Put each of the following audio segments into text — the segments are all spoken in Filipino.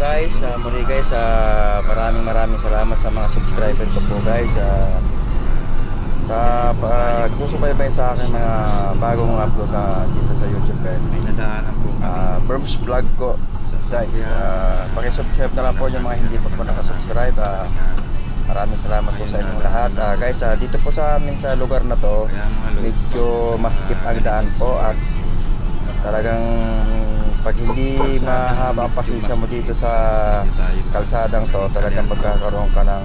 guys, Ah, muli guys, ah, maraming maraming salamat sa mga subscribers ko po guys. Ah, sa pagsusubaybay sa akin mga bagong upload na dito sa YouTube guys. May nadaanan po kami. Berms vlog ko guys. Uh, pakisubscribe na lang po yung mga hindi pa po nakasubscribe. Ah, maraming salamat po sa inyong lahat. Ah, guys, ah, dito po sa amin sa lugar na to, medyo masikip ang daan po at talagang pag hindi mahaba ang pasensya mo dito sa kalsadang to, talagang magkakaroon ka ng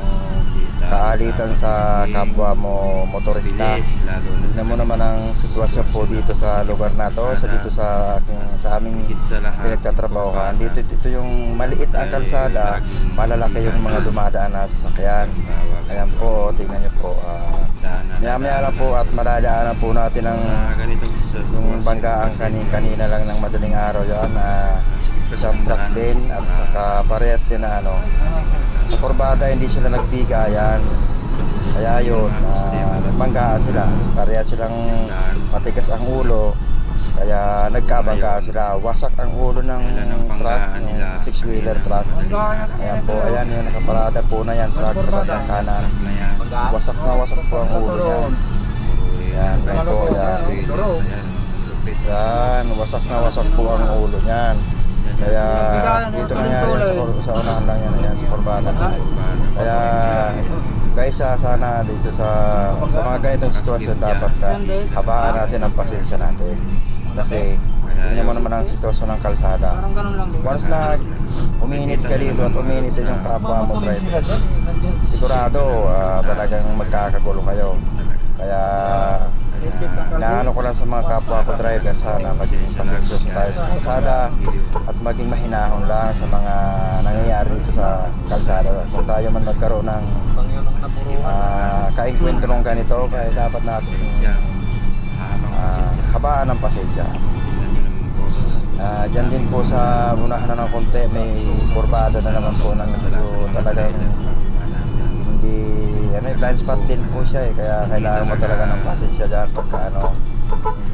kaalitan sa kapwa mo motorista. Tignan mo naman ang sitwasyon po dito sa lugar na to, sa dito sa aking sa aming pinagtatrabahoan. Dito dito yung maliit ang kalsada, malalaki yung mga dumadaan na sasakyan. Ayan po, tingnan niyo po. ah, daanan. Maya-maya lang po at madadaanan po natin ang Sa ganitong sitwasyon yung banggaan kani kanina lang ng madaling araw yan na isang truck din at saka parehas din na ano sa kurbada hindi sila nagbigayan kaya yun uh, banggaan sila. Parehas silang matigas ang ulo. Kaya nagkabanggaan sila. Wasak ang ulo ng truck yung six wheeler truck. ayan po ayan yung nakaparada po na yan truck sa bandang kanan wasak na wasak po ang ulo niya. Yan, yan po, yan. Yan, wasak na wasak po ang ulo niyan. Kaya dito nangyari yan sa, sa unahan lang yan, yan sa Corbata. Kaya guys, ah, sana dito sa sa mga ganitong sitwasyon dapat na habaan natin ang pasensya natin. Kasi tingnan mo naman ang sitwasyon ng kalsada. Once na uminit ka dito at uminit din yung kapwa mo driver, sigurado ah, talagang magkakagulo kayo. Kaya inaano ko lang sa mga kapwa ko driver sana maging pasensyoso tayo sa kalsada at maging mahinahon lang sa mga nangyayari dito sa kalsada. Kung tayo man magkaroon ng uh, kainkwentro ng ganito, kaya dapat natin ah, habaan ng pasensya. Ah, dyan din po sa unahan na ng konti, may kurbada na naman po na medyo talagang ano blind spot din po siya eh. Kaya kailangan mo talaga ng pasensya dyan. Pagka ano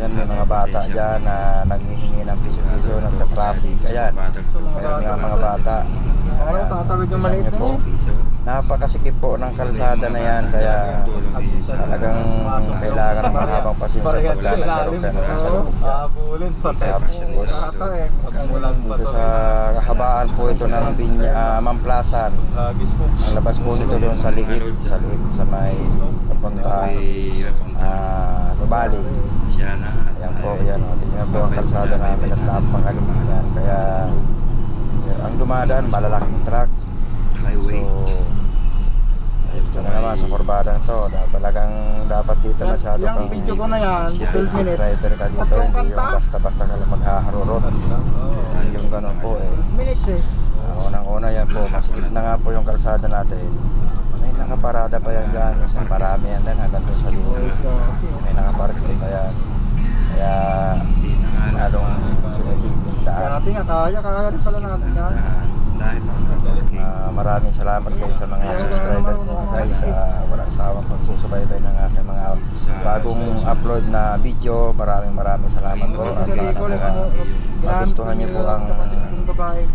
minsan may mga bata dyan na nanghihingi ng piso-piso nagta-traffic ayan. Mayroon nga mga bata Ayaw, tatawid yung maliit na po. napakasikip po ng kalsada na yan kaya talagang kailangan ng mahabang pasensya pagka nagkaroon ka ng kasalubong dyan. Tapos, boss, eh. Dito to. sa kahabaan po ito ng Binya, uh, Mamplasan Lagis po. Ang labas po nito doon sa liip, sa liip, sa may papunta ah Nubali. Ayan po, ayan o. Tingnan po ang kalsada namin at napakalit yan. Kaya dumadaan, malalaking truck. highway So, ito na naman sa kurbadang to. Talagang dapat dito masyado Yung kang video ko na yan, basic 12 minutes. driver ka dito. Hindi yung basta-basta ka lang maghaharurot. Ay, yung ganun po eh. Minutes eh. Uh, Unang-una yan po, masikip na nga po yung kalsada natin. May nakaparada pa yan dyan. Isang marami yan din hanggang sa dulo. May nakaparking pa yan. Kaya lalong sumisipin daan. Dati nga, kaya, kaya rin pala natin yan. dahil Ah, maraming salamat kayo sa mga subscriber ko guys. Uh, walang sawang pagsusubaybay ng aking mga bagong upload na video. Maraming maraming salamat po. At sana po ah, magustuhan niyo po ang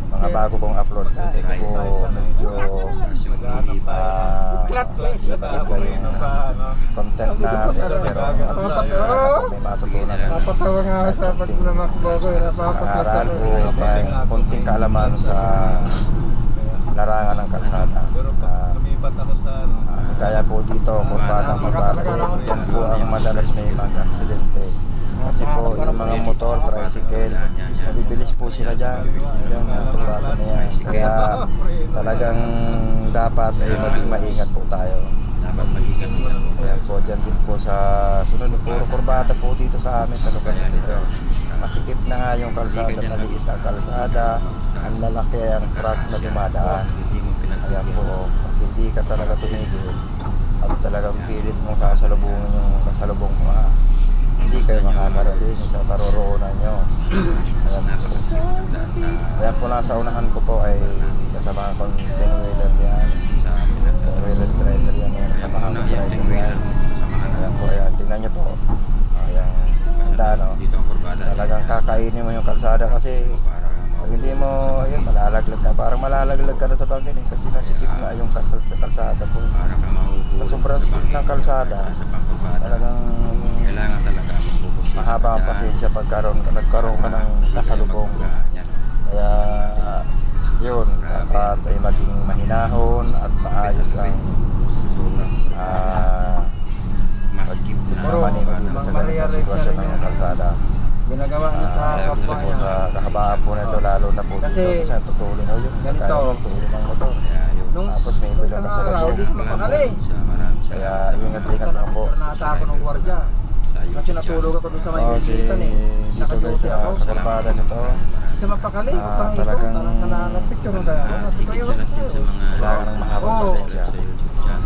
mga bago kong upload. Kahit po medyo ah, iba-iba yung content natin. Pero at least sana po may matutunan ka. Napatawa nga sa pag namakbo ko. eh, Pangaral ko napapakasal. kahit konting kaalaman sa larangan ng kalsada. Ah, sa ano. Ah, kaya po dito, kung batang maglalagay, yan po ang madalas may mag-aksidente. Kasi po, yung mga motor, tricycle, mabibilis po sila dyan. Yung uh, kurbata na yan. Kaya talagang dapat ay maging maingat po tayo. dapat mag-ingat-ingat po Kaya po, dyan din po sa sunod, puro kurbata po dito sa amin sa lugar na ito. Masikip na nga yung kalsada, maliit ang kalsada, ang lalaki ang truck na dumadaan. pinagbigyan po, pag hindi ka talaga tumigil at talagang pilit mong sasalubungin yung kasalubong mo, hindi kayo makakarating sa paroroonan nyo. Ayan ng Ayan po nasa unahan ko po ay kasama kong 10 wheeler yan. sa 10 wheeler driver yan, yan kasama Una, kong yung driver yan. Ayan po, ayan, tingnan nyo po. Ayan, handa no. dito ang kurbada Talagang kakainin mo yung kalsada kasi pag hindi mo, ayun, malala Lalaglag ka. Parang malalaglag ka na sa bangin eh. Kasi nasikip nga yung kasal sa kalsada po. Mahuhulog. Sa sobrang sikip ng kalsada. Talagang Kailangan talaga. Mahaba ang pasensya pagkaroon ka, nagkaroon ka ng kasalubong. Kaya yun, dapat ay maging mahinahon at maayos ang ah Masikip na. pagmamaneho dito sa ganitong sitwasyon ng kalsada. Ginagawa na sa Ah, kapwa po niya. sa kahabaan po nito, lalo na po Kasi, dito sa tutulin o yung tutulin ng motor. Tapos may iba lang isang sa araw, labas. di siya mapakali. Sa maraming Kaya ingat-ingat lang po. Nasa ako ng gwardiya. Sa Kasi natulog ako doon sa may Oh, si eh. dito guys sa, sa kalbada nito. Siya mapakali. Ah, ito. talagang- picture mo kaya. At higit sa din sa mga Kailangan ng mahabang sa YouTube channel.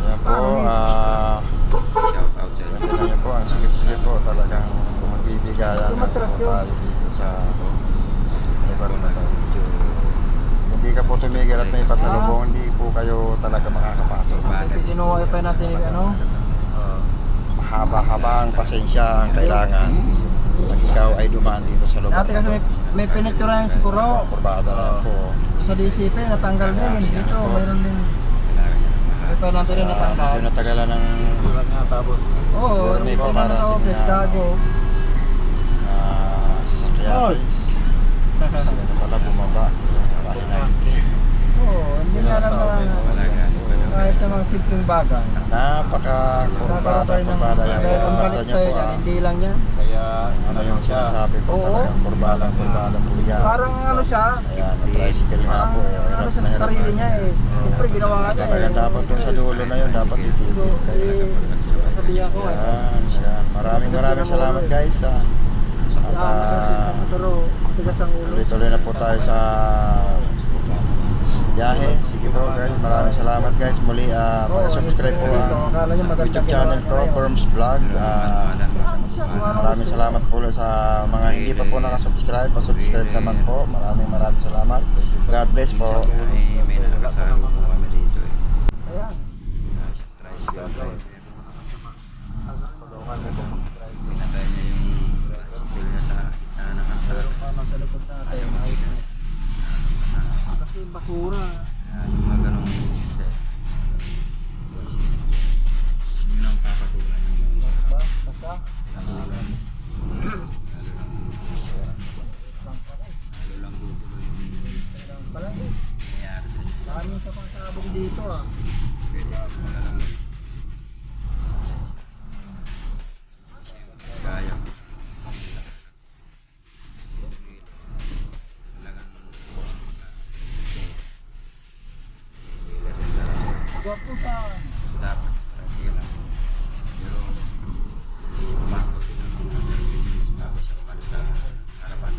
Ayan po, ah, sa Ito na yun po, ang sikip-sikip po talagang magbibigayan na sa tayo dito sa lugar na to. Hindi ka po tumigil at may pasalubong, hindi po kayo talaga makakapasok. Sinuway pa natin ano. Mahaba-haba ang pasensya ang kailangan pag ikaw ay dumaan dito sa lugar Dati kasi na may, may pinicture yung siguro. Kurbada na po. Sa DCP, natanggal din. Dito, mayroon din. Pa natin rin Ah, natanggal. medyo natagalan ng Oo, may ikaw na gago. ah, sasakyan. Kasi ano pala bumaba yung sa bahay natin. Oo, hindi nga lang na Talaga. kahit sa mga simpleng bagay. Napaka kurbada, Nakakabay ng kurbada yan. dahil ang niya sa'yo po yan, ah. hindi lang yan. Kaya Ano yung sinasabi ko Oo. talagang kurbada, kurbada po yan. Parang ano siya, Ayan, tricycle nga po eh. ano Hirap na sa hirap sarili na. niya eh. Siyempre ginawa nga niya eh. Talagang dapat dun sa dulo na yun, dapat So, titigil kayo. eh, sabihan ko eh. Ayan, ayan. Maraming maraming salamat guys. ah. At ah, Pero tigas ang ulo. tuloy-tuloy na po tayo sa biyahe. Sige po guys, maraming salamat guys. Muli, ah, subscribe po ang YouTube channel ko, Firms Vlog. Ah, maraming salamat po sa mga hindi pa po nakasubscribe. Pa-subscribe naman po. Maraming maraming salamat. God bless po. Ay, may nakasalo 30 minutes bago siya umalis sa harapan.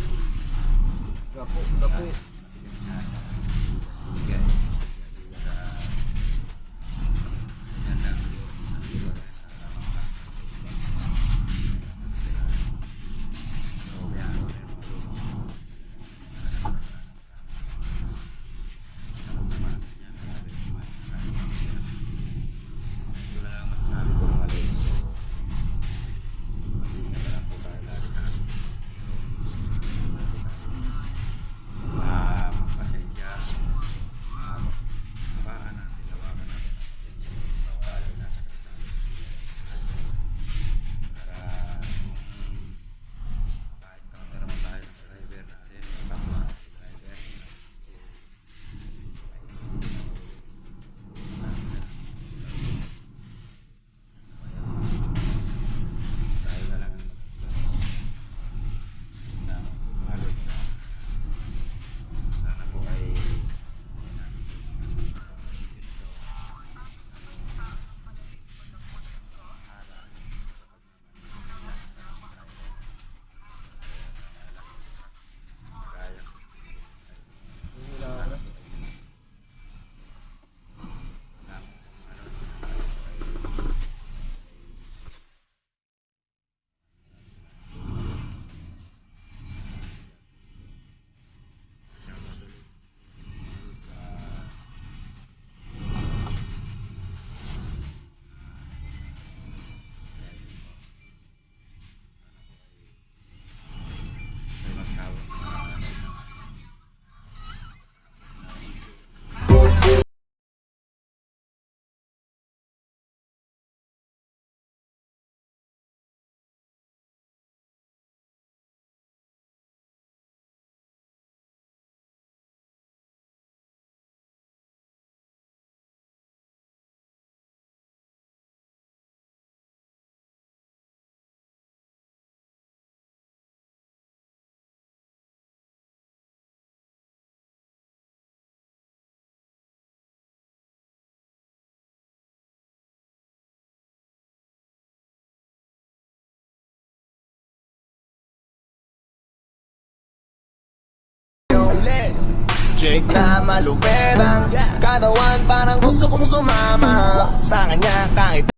Chick na malupit Ang katawan parang gusto kong sumama. Sa kanya kahit